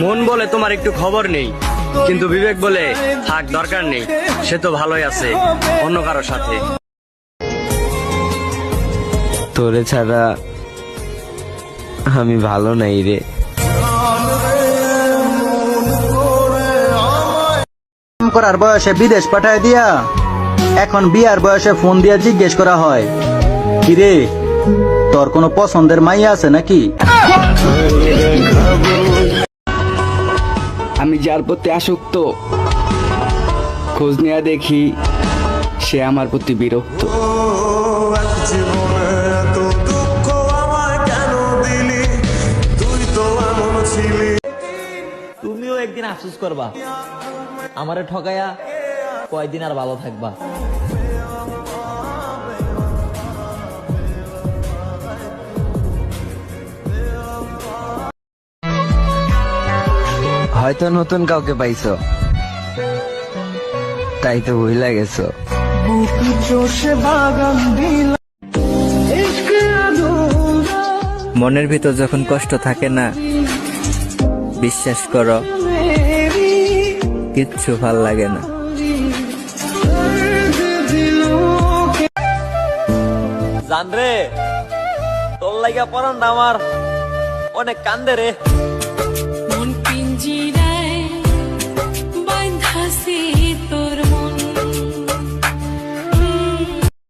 মন বলে তোমার একটু খবর নেই কিন্তু বিবেক বলে থাক দরকার নেই। সে তো ভালোই আছে অন্য কারও সাথে। তোরে ছাড়া আমি ভালো নাই রে। করার বয়সে বিদেশ পাঠায় দিয়া এখন বিয়ার বয়সে ফোন দিয়া জিজ্ঞেস করা হয় কিরে তোর কোনো পছন্দের মাইয়া আছে নাকি? আমি যার প্রতি আসক্ত, খোঁজ নেয়া দেখি সে আমার প্রতি বিরক্ত। তুমিও একদিন আফসোস করবা, আমারে ঠকায়া কয়দিন আর ভালো থাকবা। হয়তো নতুন কাউকে পাইছো। তাই তো ভুলে গেছো। মনের ভিতর যখন কষ্ট থাকে না বিশ্বাস করো কিচ্ছু ভালো লাগে না। জান রে তোর লাগা পরানটা আমার। অনেক কান্দে রে। de